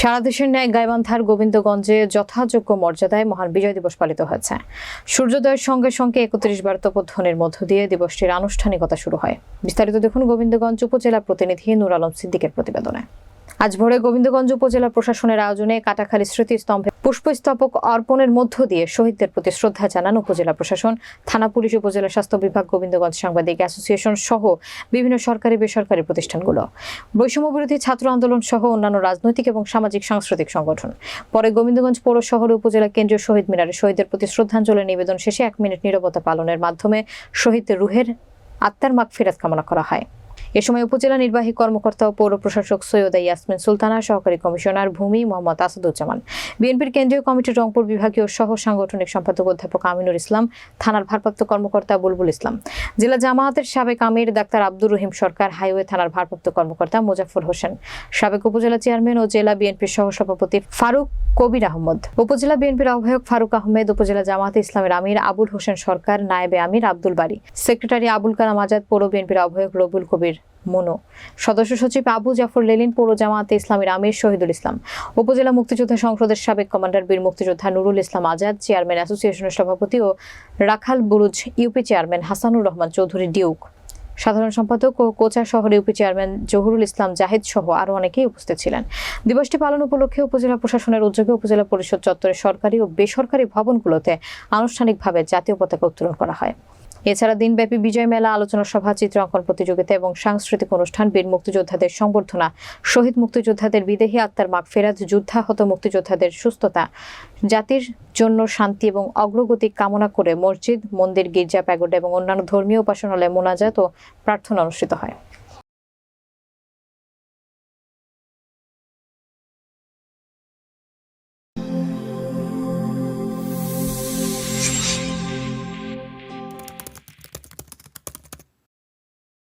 সারা দেশের ন্যায় গাইবান্ধার গোবিন্দগঞ্জে যথাযোগ্য মর্যাদায় মহান বিজয় দিবস পালিত হয়েছে। সূর্যোদয়ের সঙ্গে সঙ্গে একত্রিশ বার তপধ্বনির মধ্য দিয়ে দিবসটির আনুষ্ঠানিকতা শুরু হয়। বিস্তারিত দেখুন গোবিন্দগঞ্জ উপজেলা প্রতিনিধি নুর আলম সিদ্দিকের প্রতিবেদনে। আজ ভোরে গোবিন্দগঞ্জ উপজেলা প্রশাসনের আয়োজনে কাটাখালী স্মৃতিস্তম্ভে পুষ্পস্তবক অর্পণের মধ্য দিয়ে শহীদদের প্রতি শ্রদ্ধা জানান উপজেলা প্রশাসন, থানা পুলিশ, উপজেলা স্বাস্থ্য বিভাগ, গোবিন্দগঞ্জ সাংবাদিক অ্যাসোসিয়েশন সহ বিভিন্ন সরকারি, বেসরকারি প্রতিষ্ঠানগুলো। বৈষম্য বিরোধী ছাত্র আন্দোলন সহ অন্যান্য রাজনৈতিক এবং সামাজিক সাংস্কৃতিক সংগঠন। পরে গোবিন্দগঞ্জ পৌর শহর উপজেলা কেন্দ্রীয় শহীদ মিনারে শহীদদের প্রতি শ্রদ্ধাঞ্জলি নিবেদন শেষে এক মিনিট নীরবতা পালনের মাধ্যমে শহীদদের রুহের আত্মার মাগ ফেরাত কামনা করা হয়। এ সময় উপজেলা নির্বাহী কর্মকর্তা ও পৌর প্রশাসক সৈয়দা ইয়াসমিন সুলতানা, সহকারী কমিশনার ভূমি মোহাম্মদ আসাদুজ্জামান, বিএনপির কেন্দ্রীয় কমিটির রংপুর বিভাগীয় সহ সাংগঠনিক সম্পাদক অধ্যাপক আমিনুর ইসলাম, থানার ভারপ্রাপ্ত কর্মকর্তা বুলবুল ইসলাম, জেলা জামায়াতের সাবেক আমির ডাক্তার আব্দুর রহিম সরকার, হাইওয়ে থানার ভারপ্রাপ্ত কর্মকর্তা মোজাফর হোসেন, সাবেক উপজেলা চেয়ারম্যান ও জেলা বিএনপির সহসভাপতি ফারুক কবির আহমদ, উপজেলা বিএনপির আহ্বায়ক ফারুক আহমেদ, উপজেলা জামাতে ইসলামের আমির আবুল হোসেন সরকার, নায়েবে আমির আব্দুল বাড়ি সেক্রেটারি আবুল কালাম আজাদ, পৌর বিএনপির আহ্বায়ক রবুল কবির মনো। সদস্য সচিব আবু জাফর লেলিন পৌর জামাতে ইসলামের আমির শহীদুল ইসলাম। উপজেলা মুক্তিযোদ্ধা সংসদের সাবেক কমান্ডার বীর মুক্তিযোদ্ধা নুরুল ইসলাম আজাদ, চেয়ারম্যান অ্যাসোসিয়েশনের সভাপতি ও Rakhal Buruj, UP chairman Hasanur Rahman Chowdhury Duke. সাধারণ সম্পাদক ও কোচা শহর ইউপি চেয়ারম্যান জহুরুল ইসলাম জাহিদ সহ আরও অনেকেই উপস্থিত ছিলেন। দিবসটি পালন উপলক্ষে উপজেলা প্রশাসনের উদ্যোগে উপজেলা পরিষদ চত্বরে সরকারি ও বেসরকারি ভবনগুলোতে আনুষ্ঠানিকভাবে জাতীয় পতাকা উত্তোলন করা হয়। এছাড়া দিনব্যাপী বিজয় মেলা, আলোচনা সভা, চিত্রাঙ্কন প্রতিযোগিতা এবং সাংস্কৃতিক অনুষ্ঠান, বীর মুক্তিযোদ্ধাদের সংবর্ধনা, শহীদ মুক্তিযোদ্ধাদের বিদেহী আত্মার মাগ ফেরাজ যুদ্ধাহত মুক্তিযোদ্ধাদের সুস্থতা, জাতির জন্য শান্তি এবং অগ্রগতি কামনা করে মসজিদ, মন্দির, গির্জা, প্যাগোডা এবং অন্যান্য ধর্মীয় উপাসনালয়ে মোনাজাত ও প্রার্থনা অনুষ্ঠিত হয়।